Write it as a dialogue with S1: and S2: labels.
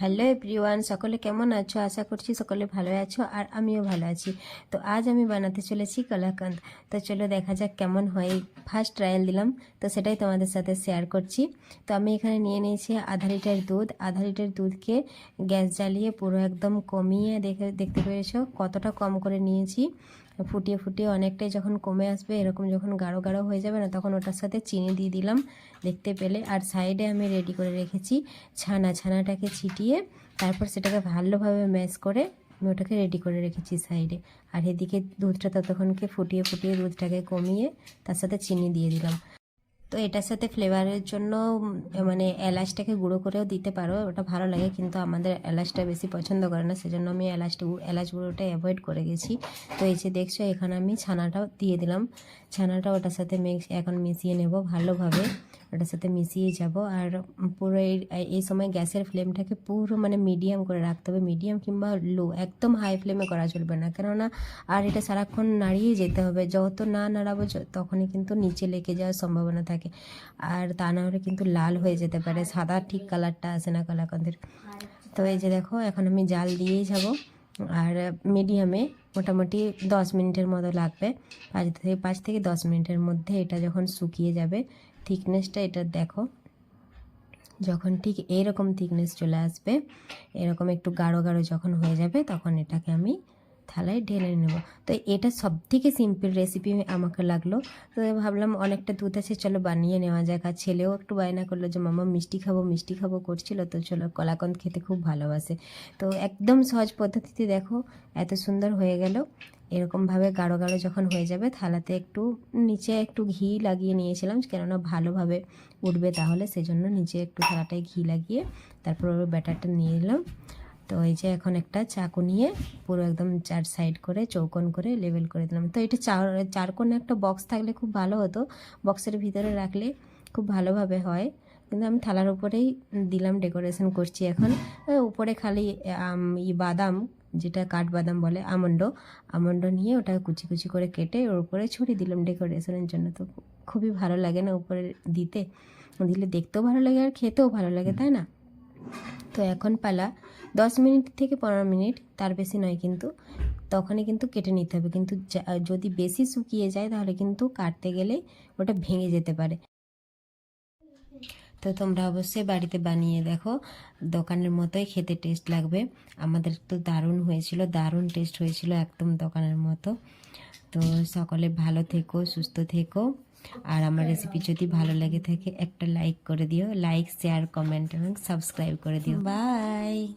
S1: Hello everyone, সকলে কেমন আছো? আশা করছি সকলে ভালো আছো আর আমিও ভালো আছি। তো আজ আমি বানাতে চলেছি কলাকান্দ। তো চলো দেখা যাক কেমন হয়। ফার্স্ট ট্রায়াল দিলাম, তো সেটাই তোমাদের সাথে শেয়ার করছি। তো আমি এখানে নিয়ে নিয়েছি আধা লিটার দুধ। আধা লিটার দুধকে গ্যাস জ্বালিয়ে পুরো একদম কমিয়ে দেখে, দেখতে পেরেছ কতটা কম করে নিয়েছি। ফুটিয়ে ফুটিয়ে অনেকটাই যখন কমে আসবে, এরকম যখন গাঢ় গাঢ় হয়ে যাবে না, তখন ওটার সাথে চিনি দিয়ে দিলাম দেখতে পেলে। আর সাইডে আমি রেডি করে রেখেছি ছানা, ছানাটাকে ছিটিয়ে তারপর সেটাকে ভালোভাবে ম্যাশ করে আমি ওটাকে রেডি করে রেখেছি সাইডে। আর এদিকে দুধটা ততক্ষণকে ফুটিয়ে ফুটিয়ে দুধটাকে কমিয়ে তার সাথে চিনি দিয়ে দিলাম। তো এটার সাথে ফ্লেভারের জন্য মানে এলাচটাকে গুঁড়ো করেও দিতে পারো, ওটা ভালো লাগে, কিন্তু আমাদের এলাচটা বেশি পছন্দ করে না, সেজন্য আমি এলাচটা এলাচ গুঁড়োটা অ্যাভয়েড করে গেছি। তো এই যে দেখছ, এখানে আমি ছানাটাও দিয়ে দিলাম। ছানাটা ওটার সাথে মিক্স এখন মিশিয়ে নেব ভালোভাবে। ওটার সাথে মিশিয়ে যাব। আর পুরো এই সময় গ্যাসের ফ্লেমটাকে পুরো মানে মিডিয়াম করে রাখতে হবে। মিডিয়াম কিংবা লো, একদম হাই ফ্লেমে করা চলবে না। কেননা আর এটা সারাক্ষণ নাড়িয়ে যেতে হবে। যত না নাড়াবো তখনই কিন্তু নিচে লেগে যাওয়ার সম্ভাবনা থাকে। আর তা না হলে কিন্তু লাল হয়ে যেতে পারে। সাদা ঠিক কালারটা আসে না কালাকান্দের। তো এই যে দেখো, এখন আমি জাল দিয়েই যাব। আর মিডিয়ামে মোটামুটি দশ মিনিটের মতো লাগবে। পাঁচ থেকে পাঁচ থেকে দশ মিনিটের মধ্যে এটা যখন শুকিয়ে যাবে থিকনেসটা এটা দেখো। যখন ঠিক এরকম থিকনেস চলে আসবে, এরকম একটু গাঢ় গাঢ় যখন হয়ে যাবে, তখন এটাকে আমি থালায় ঢেলে নেব। তো এটা সব থেকে সিম্পল রেসিপি আমাকে লাগল। তো ভাবলাম অনেকটা দুধ আছে, চলো বানিয়ে নেওয়া যাক। আর ছেলেও একটু বায়না করল যে মামা মিষ্টি খাব মিষ্টি খাব করছিল। তো চলো, কলাকন্দ খেতে খুব ভালোবাসে। তো একদম সহজ পদ্ধতিতে দেখো, এত সুন্দর হয়ে গেল। এরকমভাবে গাঢ় গাঢ় যখন হয়ে যাবে, থালাতে একটু নিচে একটু ঘি লাগিয়ে নিয়েছিলাম, কেননা ভালোভাবে উঠবে তাহলে। সেজন্য নিচে একটু থালাটায় ঘি লাগিয়ে তারপর ব্যাটারটা নিয়ে নিলাম তো এই যে এখন একটা চাকু নিয়ে পুরো একদম চার সাইড করে চৌকোন করে লেবেল করে দিলাম। তো এটা চার চারকোণে একটা বক্স থাকলে খুব ভালো হতো। বক্সের ভিতরে রাখলে খুব ভালোভাবে হয়। কিন্তু আমি থালার উপরেই দিলাম ডেকোরেশন করছি এখন। উপরে খালি ই বাদাম, যেটা কাঠবাদাম বলে, আমন্ড। আমন্ড নিয়ে ওটা কুচি কুচি করে কেটে ওর উপরে ছড়িয়ে দিলাম ডেকোরেশনের জন্য। তো খুবই ভালো লাগে না উপরে দিতে। দিলে দেখতেও ভালো লাগে আর খেতেও ভালো লাগে, তাই না? তো এখন পালা। দশ মিনিট থেকে পনেরো মিনিট, তার বেশি নয় কিন্তু। তখনই কিন্তু কেটে নিতে হবে। কিন্তু যদি বেশি শুকিয়ে যায়, তাহলে কিন্তু কাটতে গেলে ওটা ভেঙে যেতে পারে। তো তোমরা অবশ্যই বাড়িতে বানিয়ে দেখো। দোকানের মতোই খেতে টেস্ট লাগবে। আমাদের তো দারুণ হয়েছিল, দারুণ টেস্ট হয়েছিল একদম দোকানের মতো। তো সকলে ভালো থেকো, সুস্থ থেকো। আর আমার রেসিপি যদি ভালো লাগে থাকে একটা লাইক করে দিও লাইক শেয়ার কমেন্ট এবং সাবস্ক্রাইব করে দিও। বাই